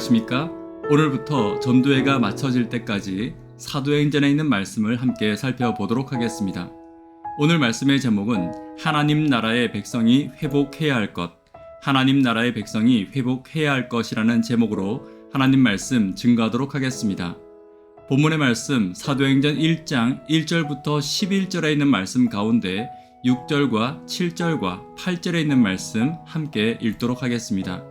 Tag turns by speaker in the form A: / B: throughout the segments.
A: 안녕하십니까? 오늘부터 전도회가 마쳐질 때까지 사도행전에 있는 말씀을 함께 살펴보도록 하겠습니다. 오늘 말씀의 제목은 하나님 나라의 백성이 회복해야 할 것, 하나님 나라의 백성이 회복해야 할 것이라는 제목으로 하나님 말씀 증거하도록 하겠습니다. 본문의 말씀 사도행전 1장 1절부터 11절에 있는 말씀 가운데 6절과 7절과 8절에 있는 말씀 함께 읽도록 하겠습니다.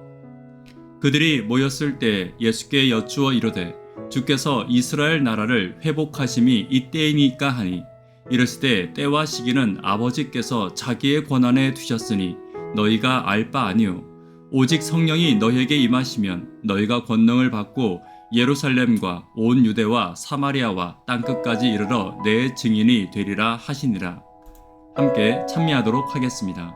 A: 그들이 모였을 때 예수께 여쭈어 이르되 주께서 이스라엘 나라를 회복하심이 이때이니까 하니 이르시되 때와 시기는 아버지께서 자기의 권한에 두셨으니 너희가 알 바 아니요 오직 성령이 너희에게 임하시면 너희가 권능을 받고 예루살렘과 온 유대와 사마리아와 땅끝까지 이르러 내 증인이 되리라 하시니라 함께 참여하도록 하겠습니다.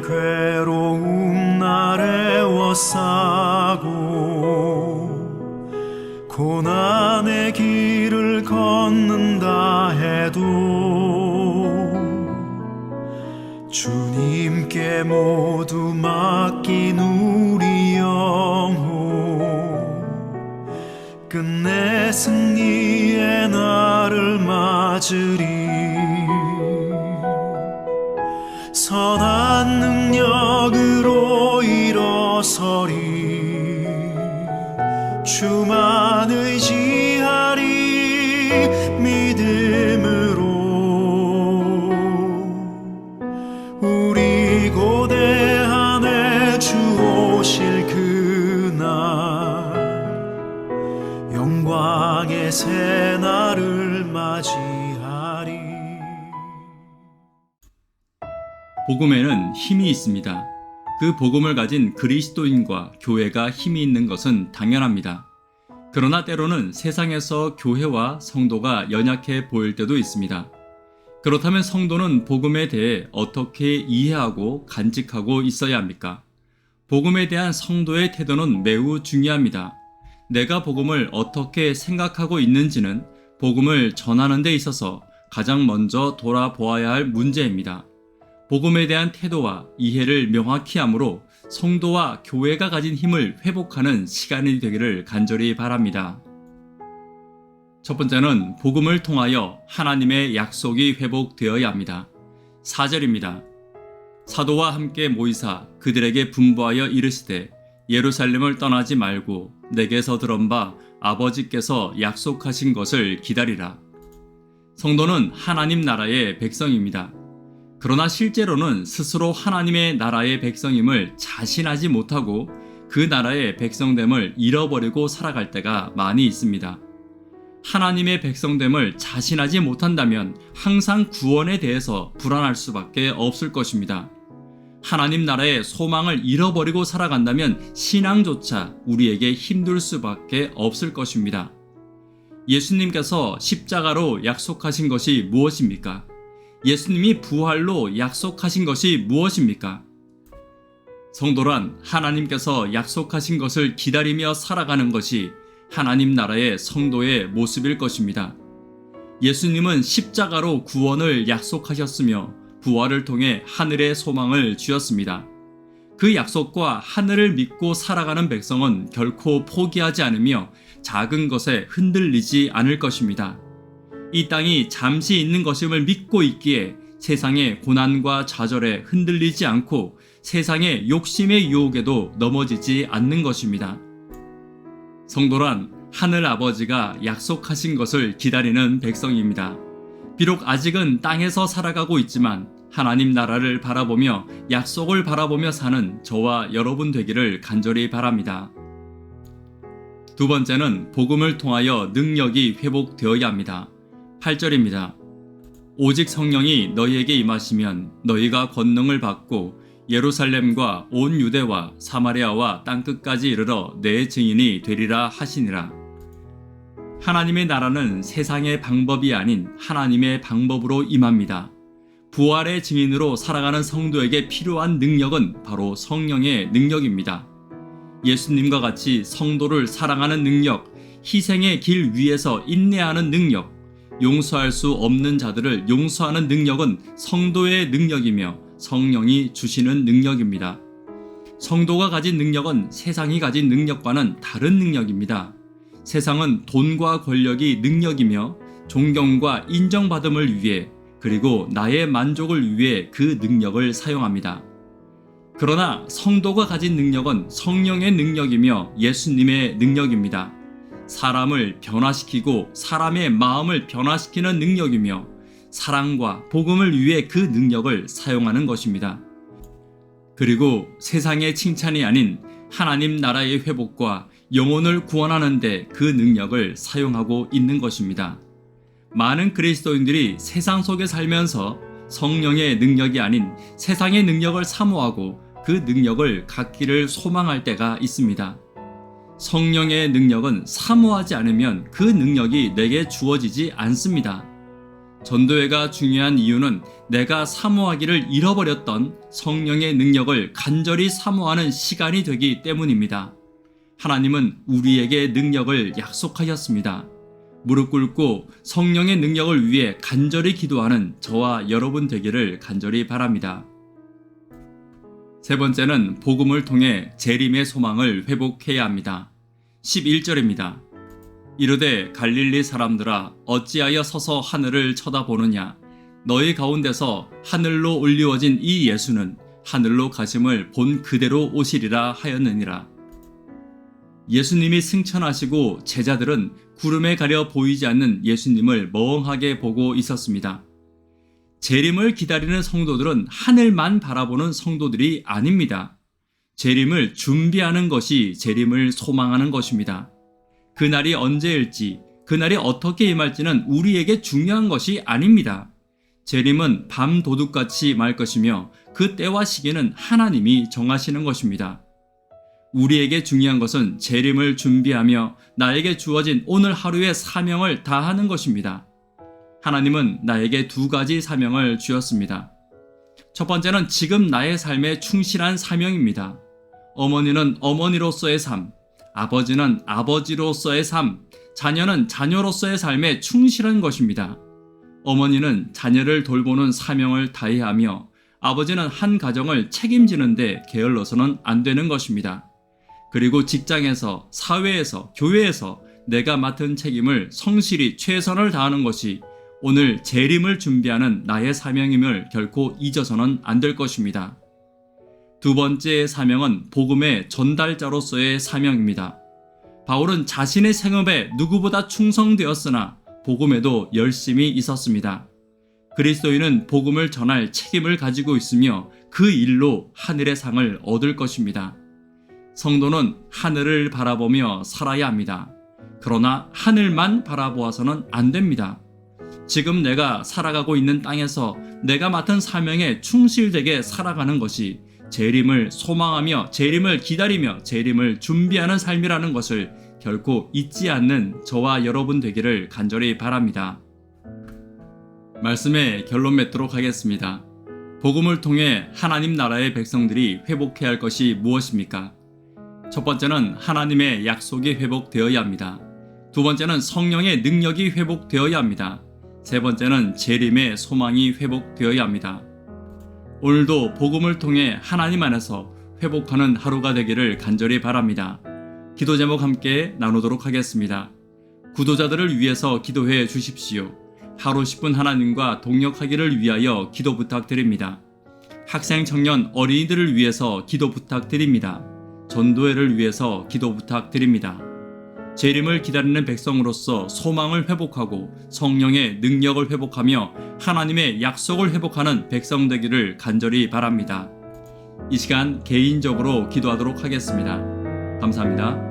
B: 괴로움 날 애워싸고 고난의 길을 걷는다 해도 주님께 모두 맡긴 우리 영혼 끝내 승리의 날을 맞으리. 선한 서리 주만 의지하리 믿음으로 우리 고대 안에 주 오실 그날 영광의 새 날을 맞이하리
A: 복음에는 힘이 있습니다. 그 복음을 가진 그리스도인과 교회가 힘이 있는 것은 당연합니다. 그러나 때로는 세상에서 교회와 성도가 연약해 보일 때도 있습니다. 그렇다면 성도는 복음에 대해 어떻게 이해하고 간직하고 있어야 합니까? 복음에 대한 성도의 태도는 매우 중요합니다. 내가 복음을 어떻게 생각하고 있는지는 복음을 전하는 데 있어서 가장 먼저 돌아보아야 할 문제입니다. 복음에 대한 태도와 이해를 명확히 함으로 성도와 교회가 가진 힘을 회복하는 시간이 되기를 간절히 바랍니다. 첫 번째는 복음을 통하여 하나님의 약속이 회복되어야 합니다. 4절입니다. 사도와 함께 모이사 그들에게 분부하여 이르시되 예루살렘을 떠나지 말고 내게서 들은 바 아버지께서 약속하신 것을 기다리라. 성도는 하나님 나라의 백성입니다. 그러나 실제로는 스스로 하나님의 나라의 백성임을 자신하지 못하고 그 나라의 백성됨을 잃어버리고 살아갈 때가 많이 있습니다. 하나님의 백성됨을 자신하지 못한다면 항상 구원에 대해서 불안할 수밖에 없을 것입니다. 하나님 나라의 소망을 잃어버리고 살아간다면 신앙조차 우리에게 힘들 수밖에 없을 것입니다. 예수님께서 십자가로 약속하신 것이 무엇입니까? 예수님이 부활로 약속하신 것이 무엇입니까? 성도란 하나님께서 약속하신 것을 기다리며 살아가는 것이 하나님 나라의 성도의 모습일 것입니다. 예수님은 십자가로 구원을 약속하셨으며 부활을 통해 하늘의 소망을 주었습니다. 그 약속과 하늘을 믿고 살아가는 백성은 결코 포기하지 않으며 작은 것에 흔들리지 않을 것입니다. 이 땅이 잠시 있는 것임을 믿고 있기에 세상의 고난과 좌절에 흔들리지 않고 세상의 욕심의 유혹에도 넘어지지 않는 것입니다. 성도란 하늘 아버지가 약속하신 것을 기다리는 백성입니다. 비록 아직은 땅에서 살아가고 있지만 하나님 나라를 바라보며 약속을 바라보며 사는 저와 여러분 되기를 간절히 바랍니다. 두 번째는 복음을 통하여 능력이 회복되어야 합니다. 8절입니다. 오직 성령이 너희에게 임하시면 너희가 권능을 받고 예루살렘과 온 유대와 사마리아와 땅 끝까지 이르러 내 증인이 되리라 하시니라. 하나님의 나라는 세상의 방법이 아닌 하나님의 방법으로 임합니다. 부활의 증인으로 살아가는 성도에게 필요한 능력은 바로 성령의 능력입니다. 예수님과 같이 성도를 사랑하는 능력, 희생의 길 위에서 인내하는 능력, 용서할 수 없는 자들을 용서하는 능력은 성도의 능력이며 성령이 주시는 능력입니다. 성도가 가진 능력은 세상이 가진 능력과는 다른 능력입니다. 세상은 돈과 권력이 능력이며 존경과 인정받음을 위해 그리고 나의 만족을 위해 그 능력을 사용합니다. 그러나 성도가 가진 능력은 성령의 능력이며 예수님의 능력입니다. 사람을 변화시키고 사람의 마음을 변화시키는 능력이며 사랑과 복음을 위해 그 능력을 사용하는 것입니다. 그리고 세상의 칭찬이 아닌 하나님 나라의 회복과 영혼을 구원하는데 그 능력을 사용하고 있는 것입니다. 많은 그리스도인들이 세상 속에 살면서 성령의 능력이 아닌 세상의 능력을 사모하고 그 능력을 갖기를 소망할 때가 있습니다. 성령의 능력은 사모하지 않으면 그 능력이 내게 주어지지 않습니다. 전도회가 중요한 이유는 내가 사모하기를 잃어버렸던 성령의 능력을 간절히 사모하는 시간이 되기 때문입니다. 하나님은 우리에게 능력을 약속하셨습니다. 무릎 꿇고 성령의 능력을 위해 간절히 기도하는 저와 여러분 되기를 간절히 바랍니다. 세 번째는 복음을 통해 재림의 소망을 회복해야 합니다. 11절입니다. 이르되 갈릴리 사람들아 어찌하여 서서 하늘을 쳐다보느냐 너희 가운데서 하늘로 올리워진 이 예수는 하늘로 가심을 본 그대로 오시리라 하였느니라. 예수님이 승천하시고 제자들은 구름에 가려 보이지 않는 예수님을 멍하게 보고 있었습니다. 재림을 기다리는 성도들은 하늘만 바라보는 성도들이 아닙니다. 재림을 준비하는 것이 재림을 소망하는 것입니다. 그날이 언제일지, 그날이 어떻게 임할지는 우리에게 중요한 것이 아닙니다. 재림은 밤 도둑같이 말 것이며 그 때와 시기는 하나님이 정하시는 것입니다. 우리에게 중요한 것은 재림을 준비하며 나에게 주어진 오늘 하루의 사명을 다하는 것입니다. 하나님은 나에게 두 가지 사명을 주었습니다. 첫 번째는 지금 나의 삶에 충실한 사명입니다. 어머니는 어머니로서의 삶, 아버지는 아버지로서의 삶, 자녀는 자녀로서의 삶에 충실한 것입니다. 어머니는 자녀를 돌보는 사명을 다해야 하며 아버지는 한 가정을 책임지는데 게을러서는 안 되는 것입니다. 그리고 직장에서, 사회에서, 교회에서 내가 맡은 책임을 성실히 최선을 다하는 것이 오늘 재림을 준비하는 나의 사명임을 결코 잊어서는 안 될 것입니다. 두 번째 사명은 복음의 전달자로서의 사명입니다. 바울은 자신의 생업에 누구보다 충성되었으나 복음에도 열심히 있었습니다. 그리스도인은 복음을 전할 책임을 가지고 있으며 그 일로 하늘의 상을 얻을 것입니다. 성도는 하늘을 바라보며 살아야 합니다. 그러나 하늘만 바라보아서는 안 됩니다. 지금 내가 살아가고 있는 땅에서 내가 맡은 사명에 충실되게 살아가는 것이 재림을 소망하며 재림을 기다리며 재림을 준비하는 삶이라는 것을 결코 잊지 않는 저와 여러분 되기를 간절히 바랍니다. 말씀의 결론 맺도록 하겠습니다. 복음을 통해 하나님 나라의 백성들이 회복해야 할 것이 무엇입니까? 첫 번째는 하나님의 약속이 회복되어야 합니다. 두 번째는 성령의 능력이 회복되어야 합니다. 세 번째는 재림의 소망이 회복되어야 합니다. 오늘도 복음을 통해 하나님 안에서 회복하는 하루가 되기를 간절히 바랍니다. 기도 제목 함께 나누도록 하겠습니다. 구도자들을 위해서 기도해 주십시오. 하루 10분 하나님과 동역하기를 위하여 기도 부탁드립니다. 학생, 청년, 어린이들을 위해서 기도 부탁드립니다. 전도회를 위해서 기도 부탁드립니다. 재림을 기다리는 백성으로서 소망을 회복하고 성령의 능력을 회복하며 하나님의 약속을 회복하는 백성 되기를 간절히 바랍니다. 이 시간 개인적으로 기도하도록 하겠습니다. 감사합니다.